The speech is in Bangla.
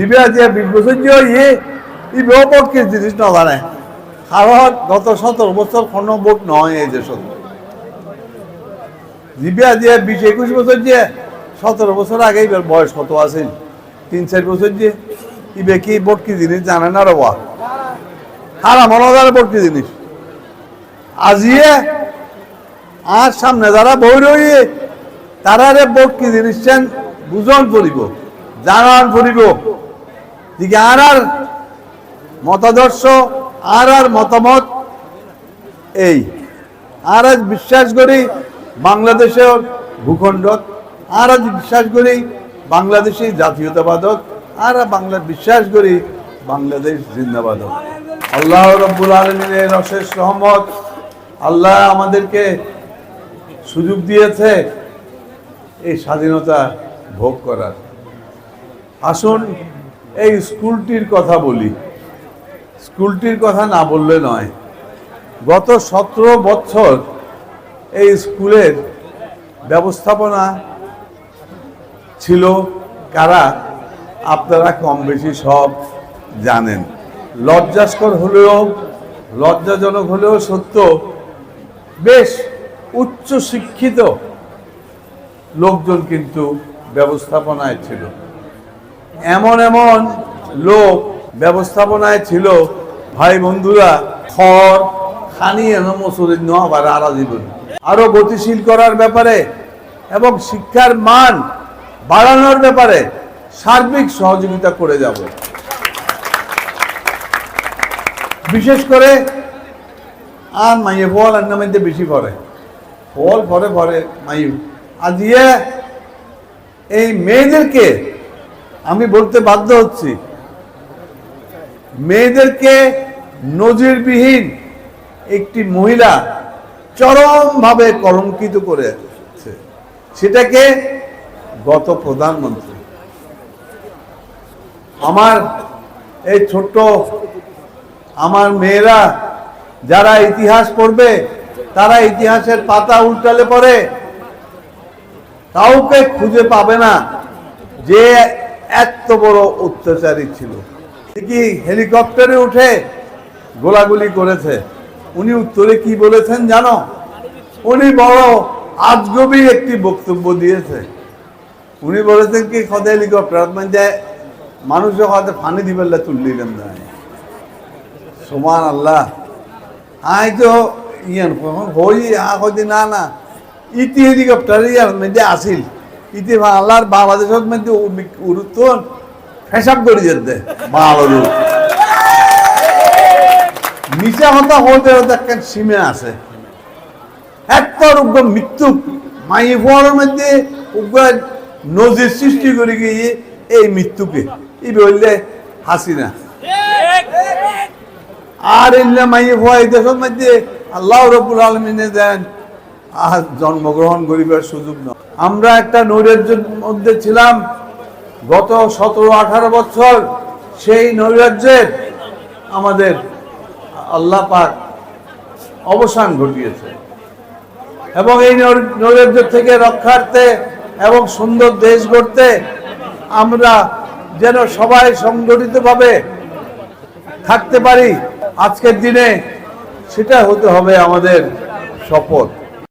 জিবে আছে বিশ বছর যে ইয়ে ই ব্যাপকের জিনিস না জানে। কারণ গত সতেরো বছর কোনো ভোট নয় এই দেশত জিবে যে বিশ একুশ বছর যে, সতেরো বছর আগে এবার বয়স কত আছে? তিন, চার বছর যে ইবে কি ভোট কি জিনিস জানে না রে বা হারা মনে হয় ভোট কি জিনিস। আজিয়ে আর সামনে যারা বই রয়ে তারারে ভোট কি জিনিস বুঝন পড়িব জানান পড়িব দিকে আর আর মতাদর্শ, আর আর মতামত এই। আর আজ বিশ্বাস করি বাংলাদেশের ভূখণ্ডত আর আজ বিশ্বাস করি বাংলাদেশি জাতীয়তাবাদক। আর বাংলা বিশ্বাস করি বাংলাদেশ জিন্দাবাদক। আল্লাহ রব্বুল আলমিনের অশেষ রহমত। আল্লাহ আমাদেরকে সুযোগ দিয়েছে এই স্বাধীনতা ভোগ করার। আসুন এই স্কুলটির কথা বলি। স্কুলটির কথা না বললে নয়। গত সতেরো বছর এই স্কুলের ব্যবস্থাপনা ছিল কারা আপনারা কম বেশি সব জানেন। লজ্জাস্কর হলেও, লজ্জাজনক হলেও সত্য, বেশ উচ্চ শিক্ষিত লোকজন কিন্তু ব্যবস্থাপনায় ছিল। এমন এমন লোক ব্যবস্থাপনায় ছিল, ভাই বন্ধুরা, খড় খানি মসুরির আবার আরা জীবন। আরও গতিশীল করার ব্যাপারে এবং শিক্ষার মান বাড়ানোর ব্যাপারে সার্বিক সহযোগিতা করে যাব। বিশেষ করে আর মাইয়ে ফল আর বেশি পড়ে। ফল পরে পরে মাইউ আর দিয়ে এই মেয়েদেরকে আমি বলতে বাধ্য হচ্ছি, মেয়েদেরকে নজিরবিহীন একটি মহিলা চরমভাবে কলঙ্কিত করেছে সেটাকে গত প্রধানমন্ত্রী, আমার এই ছোট্ট, আমার মেয়েরা যারা ইতিহাস পড়বে, তারা ইতিহাসের পাতা উল্টালে পরে কাউকে খুঁজে পাবে না যে এত বড় অত্যাচারী ছিল। কি হেলিকপ্টারে উঠে গোলাগুলি করেছে? উনি উত্তরে কি বলেছেন জানো? উনি বড় আজগবি একটি বক্তব্য দিয়েছে। উনি বলেছেন কি, খদে হেলিকপ্টার মানে মানুষের হয়তো ফানি দিবেল্লা তুললিলাম না। সমান আল্লাহ আই তো ইয়ান হই, আ কদি না না। ইতি হেলিকপ্টার ইয়ার মধ্যে আসিল। ইতি আল্লাহর বাংলাদেশের মধ্যে উরুত্তন ফেসাব করে যেতে। বাংলাদেশ মিশা হতা হতে হতে একটা সীমে আছে। এত উগ্র মৃত্যু। মাই ফোয়ারের মধ্যে উগ্র নজির সৃষ্টি করে গিয়ে এই মৃত্যুকে। এই বললে হাসিনা আর এলে মাইয়ে ভয় দেশের মধ্যে আল্লাহ রবুল আলমিনে দেন আজ জন্মগ্রহণ করিবার সুযোগ নয় আমরা একটা নৈরাজ্যের মধ্যে ছিলাম। গত সতেরো, আঠারো বছর সেই নৈরাজ্যের আমাদের আল্লাহ পাক অবসান ঘটিয়েছে। এবং এই নৈরাজ্য থেকে রক্ষার্থে এবং সুন্দর দেশ গড়তে আমরা যেন সবাই সংগঠিতভাবে থাকতে পারি, আজকের দিনে সেটা হতে হবে আমাদের শপথ।